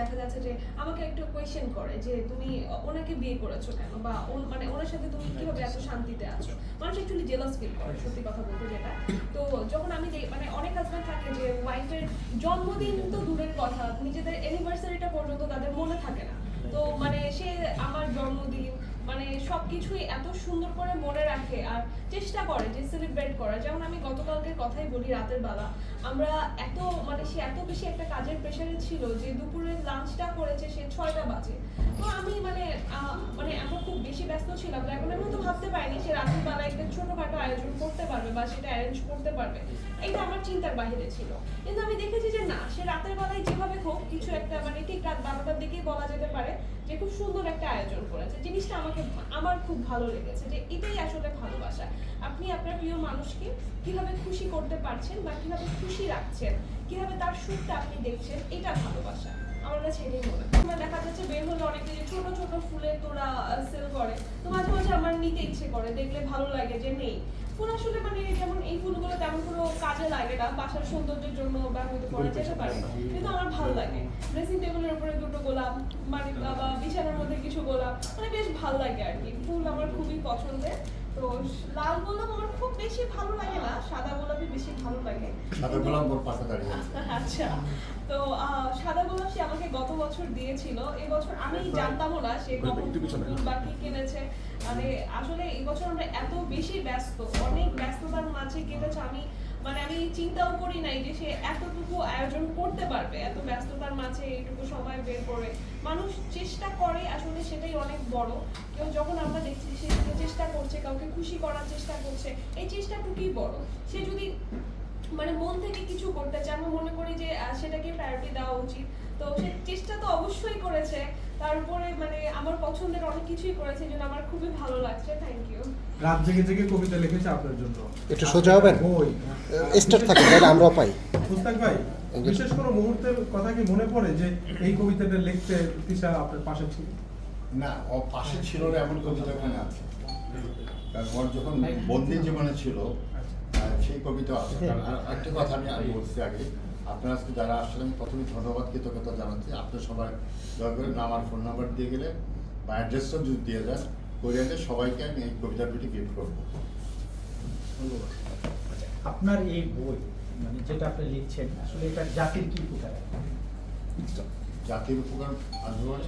দেখা যাচ্ছে যে আমাকে একটু কোয়েশ্চেন করে যে তুমি ওনাকে বিয়ে করেছ কেন? বা মানে ওনার সাথে তুমি কীভাবে এত শান্তিতে আছো? মানুষ অ্যাকচুয়ালি জেলাস ফিল করে, সত্যি কথা বলতে যেটা। তো যখন আমি মানে অনেক হাজব্যান্ড থাকে যে ওয়াইফের জন্মদিন তো দূরের কথা, নিজেদের অ্যানিভার্সারিটা পর্যন্ত তাদের মনে থাকে না। তো মানে সে আমার জন্মদিন মানে সবকিছুই এত সুন্দর করে মনে রাখে আর চেষ্টা করে যে সেলিব্রেট করার। যেমন আমি গতকালকের কথাই বলি রাতের বেলা। আমরা এত মানে সে এত বেশি একটা কাজের প্রেশারে ছিল যে দুপুরের লাঞ্চটা করেছে সে ছয়টা বাজে। তো ছিলাম এখন আমি তো ভাবতে পারিনি সে রাতের বেলা একটা ছোটখাটো আয়োজন করতে পারবে বা সেটা অ্যারেঞ্জ করতে পারবে। এটা আমার চিন্তার বাহিরে ছিল। কিন্তু আমি দেখেছি যে না, সে রাতের বেলায় যেভাবে হোক কিছু একটা মানে ঠিক রাত বারোটার দিকেই বলা যেতে পারে যে খুব সুন্দর একটা আয়োজন করেছে। জিনিসটা আমাকে আমার খুব ভালো লেগেছে যে এটাই আসলে ভালোবাসা। আপনি আপনার প্রিয় মানুষকে কীভাবে খুশি করতে পারছেন বা কীভাবে খুশি রাখছেন, কীভাবে তার সুখটা আপনি দেখছেন, এটা ভালোবাসা। আমার কাছে এটাই মনে হয়। দেখা যাচ্ছে বের হলে অনেকে যে ছোট ছোট ফুলের তোরা সেল করে তো মাঝে মাঝে আমার নিতে ইচ্ছে করে দেখলে ভালো লাগে যে নেই। ফুল আসলে মানে যেমন এই ফুলগুলো তেমন কোনো কাজে লাগে না বাসার সৌন্দর্যের জন্য ব্যবহৃত করা যেতে পারে। কিন্তু আমার ভালো লাগে। ড্রেসিং টেবিলের উপরে দুটো গোলাপ মানে বা বিছানার মধ্যে কিছু গোলাপ মানে বেশ ভালো লাগে আর কি। ফুল আমার খুবই পছন্দের। তো লাল গোলাপ আমার খুব বেশি ভালো লাগে না সাদা গোলাপই বেশি ভালো লাগে। সাদা গোলাপ ওর পাশে দাঁড়িয়ে আচ্ছা তো আহ, সাদা গোলাপ সে আমাকে গত বছর দিয়েছিল এবছর আমি জানতামও না সে কখন ফুল কিনেছে। মানে আসলে এই বছর আমরা এত বেশি ব্যস্ত অনেক ব্যস্ততার মাঝে মানে আমি চিন্তাও করি নাই যে সে এতটুকু আয়োজন করতে পারবে, এত ব্যস্ততার মাঝে এইটুকু সময় বের করে। মানুষ চেষ্টা করে, আসলে সেটাই অনেক বড়। কেউ যখন আমরা দেখছি সে চেষ্টা করছে, কাউকে খুশি করার চেষ্টা করছে, এই চেষ্টাটুকুই বড়। সে যদি মানে মন থেকে কিছু করতে চায় আমি মনে করি যে সেটাকে প্রায়োরিটি দেওয়া উচিত। তো সে চেষ্টা তো অবশ্যই করেছে তারপরে মানে আমার পছন্দের অনেক কিছুই করেছে জন্য আমার খুবই ভালো লাগছে থ্যাংক ইউ রাত জেগে জেগে কবিতা লিখেছে আপনার জন্য। একটু সোজা হবেন? বই। স্টার থাকে তাহলে আমরাও পাই। মুস্তাক ভাই বিশেষ কোনো মুহূর্তের কথা কি মনে পড়ে যে এই কবিতাটা লিখতে তিশা আপনার পাশে ছিল? না ও পাশে ছিল না এমন কবিতা ওখানে আছে। ওর যখন বন্দি জীবনে ছিল সেই কবিতা আছে। আর একটা কথা আমি আগে বলছি আগে। আপনারা আজকে যারা আসলে আমি প্রথমে ধন্যবাদ কৃতজ্ঞতা জানাচ্ছি। আপনার সবাই দয়া করে নাম আর ফোন নাম্বার দিয়ে গেলে বা অ্যাড্রেসটাও যদি দিয়ে যান কোরিয়াতে সবাইকে আমি এই কবিতার দুটি গিফট করব আপনার এই বই মানে যেটা আপনি লিখছেন আসলে এটা জাতির কি উপকার? জাতির উপকার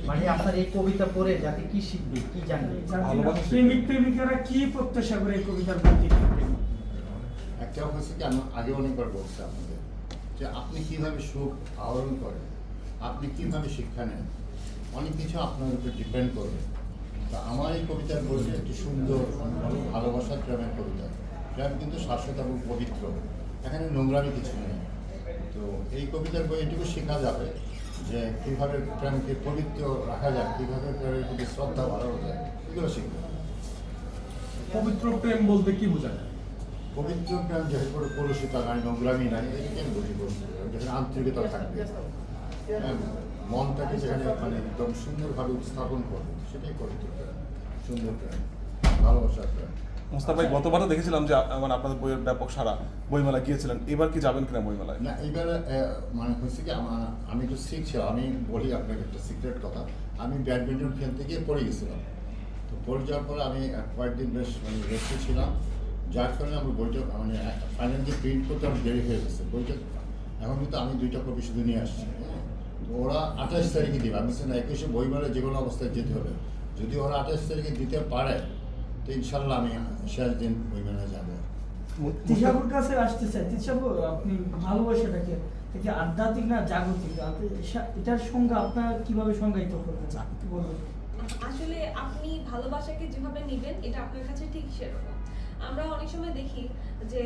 মানে? আপনার এই কবিতা পড়ে জাতি কি শিখবে কি জানবে? প্রেমিক প্রেমিকারা কি প্রত্যাশা করে এই কবিতার প্রতি? একটা হচ্ছে কি আমি আগে অনেকবার বলছি আপনাদের যে আপনি কীভাবে সুখ আহরণ করেন আপনি কীভাবে শিক্ষা নেন অনেক কিছু আপনার উপর ডিপেন্ড করবে। তা আমার এই কবিতার বইটা একটু সুন্দর ভালোবাসার প্রেমের কবিতা। প্রেম কিন্তু শাশ্বত এবং পবিত্র। এখানে নোংরামি কিছু নেই। তো এই কবিতার বই এটুকু শেখা যাবে যে কীভাবে প্রেমকে পবিত্র রাখা যায় কীভাবে প্রেমের প্রতি শ্রদ্ধা বাড়ানো যায় এগুলো শিখবে পবিত্র প্রেম বলতে কি বোঝায়? পবিত্র প্রেম যেহেতু কলুষিতা নাই নোংরামি নাই এটাকে আমি বুঝি প্রেম। যেখানে আন্তরিকতা থাকবে। হ্যাঁ, মনটাকে যেখানে মানে একদম সুন্দরভাবে উপস্থাপন করবে সেটাই প্রেম সুন্দর প্রেম ভালোবাসার প্রেম মোস্তাক ভাই গতবারও দেখেছিলাম যে মানে আপনাদের বইয়ের ব্যাপক সারা বইমেলা গিয়েছিলেন। এবার কি যাবেন কিনা বইমেলায়? না এইবার মানে হচ্ছে কি আমার আমি একটু শিখছিলাম আমি বলি আপনাকে একটা সিক্রেট কথা। আমি ব্যাডমিন্টন খেলতে গিয়ে পড়ে গেছিলাম। তো পড়ে যাওয়ার পরে আমি কয়েকদিন বেশ মানে রেস্টে ছিলাম। যার কারণে আমি বইটা মানে ফাইনাল যে প্রিন্ট করতে আমার দেরি হয়ে গেছে। বইটা এখন কিন্তু আমি দুইটা কপি শুধু নিয়ে আসছি হ্যাঁ। ওরা আঠাশ তারিখে দিবে। আমি না একুশে বই মেলে যে কোনো অবস্থায় যেতে হবে। যদি ওরা আঠাশ তারিখে দিতে পারে তো ইনশাল্লাহ আমি শেষ দিন বই মেলায় যাব তিশাবুর কাছে আসতে চাই। তিশাবু আপনি ভালোবাসাটাকে এটা আধ্যাত্মিক না জাগতিক? এটার সঙ্গে আপনার কীভাবে সংজ্ঞায়িত করবেন কি বলবেন আসলে আপনি ভালোবাসাকে যেভাবে নিবেন এটা আপনার কাছে ঠিক সেরকম। আমরা অনেক সময় দেখি যে